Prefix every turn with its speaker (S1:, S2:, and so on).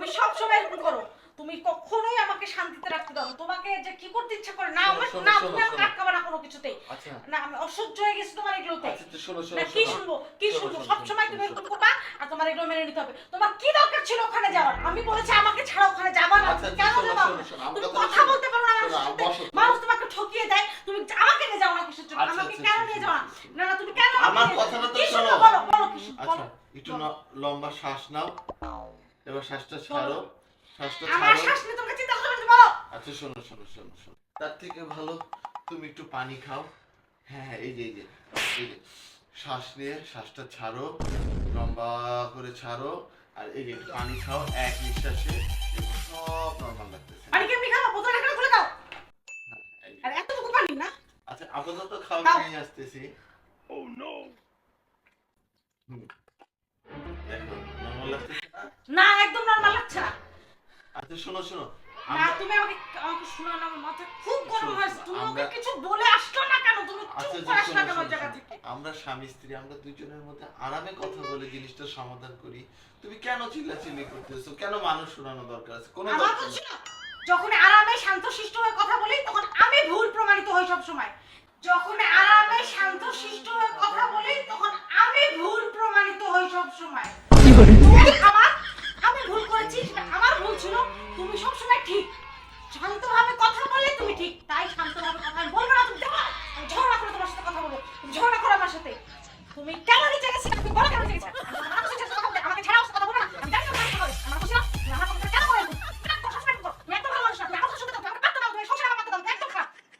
S1: তুমি সব সময় এরকম করো। তুমি কখনোই আমাকে শান্তিতে রাখতে দাও তোমাকে যে কি করতে ইচ্ছা করে না আমার না তুমি আমাকে। আটকাবে না কোনো কিছুতেই।
S2: আচ্ছা।
S1: না আমি অসহ্য হয়ে গেছি তোমার এগুলোতে।
S2: আচ্ছা শোনো
S1: না কি শুনব কি শুনব?
S2: শোনো,
S1: সব সময় তুমি এরকম করবা আর তোমার এগুলো মেনে নিতে হবে। তোমার কি দরকার ছিল ওখানে যাওয়ার? আমি বলেছি আমাকে ছাড়া ওখানে যাবা না।
S2: আচ্ছা,
S1: কেন যাবা? তুমি কথা বলতে পারো না আমার সাথে। মানুষ তোমাকে ঠকিয়ে দেয় তুমি আমাকে নিয়ে যাও না কিসের জন্য?
S2: আচ্ছা,
S1: আমাকে
S2: আচ্ছা,
S1: কেন
S2: আচ্ছা,
S1: নিয়ে
S2: আচ্ছা,
S1: যাও না
S2: আচ্ছা।
S1: না তুমি কেন
S2: আমার কথাটা তো শোনো।
S1: বলো বলো কি?
S2: আচ্ছা
S1: বলো।
S2: একটু লম্বা শ্বাস নাও। এবার শ্বাসটা ছাড়ো। শ্বাসটা
S1: আমার শ্বাস নিয়ে তোমাকে চিন্তা করতে বলো।
S2: আচ্ছা শোনো শোনো শোনো শোনো। তার থেকে ভালো তুমি একটু পানি খাও। হ্যাঁ হ্যাঁ এই যে এই যে এই যে। শ্বাস নিয়ে শ্বাসটা ছাড়ো লম্বা করে ছাড়ো আর এই যে পানি খাও এক নিঃশ্বাসে। সব নর্মাল লাগতেছে।
S1: পানি কেমনি খাব বোতল ঢাকনা খুলে দাও।
S2: হ্যাঁ,
S1: আর এতটুকু পানি না।
S2: আচ্ছা আপাতত খাওয়া নিয়ে আসতেছি। হুম। দেখো নর্মাল লাগতেছে। না
S1: একদম নরমাল লাগছে না।
S2: আচ্ছা শোনো শোনো।
S1: না
S2: আমরা
S1: তুমি আমাকে আমাকে শোনা না আমার মাথা খুব গরম হয়েছে। তুমি কিছু বলে আসলো না কেন? তুমি
S2: আচ্ছা
S1: চুপ
S2: আচ্ছা,
S1: করে আসলে কেন জায়গা থেকে?
S2: আমরা স্বামী স্ত্রী আমরা দুজনের মধ্যে আরামে কথা বলে জিনিসটা সমাধান করি। তুমি কেন চিল্লাচিল্লি করতেছো? কেন মানুষ শোনানো দরকার আছে? কোনো দরকার
S1: যখন আরামে শান্ত শিষ্ট হয়ে কথা বলি তখন আমি ভুল প্রমাণিত হই সব সময় যখন আরামে শান্ত শিষ্ট হয়ে কথা বলি তখন আমি ভুল প্রমাণিত হই সব সময় আমার ঠিক তাই শান্তভাবে কথা আমি বলব না তুমি ঝগড়া করে তোমার সাথে কথা বলব ঝগড়া করো আমার সাথে তুমি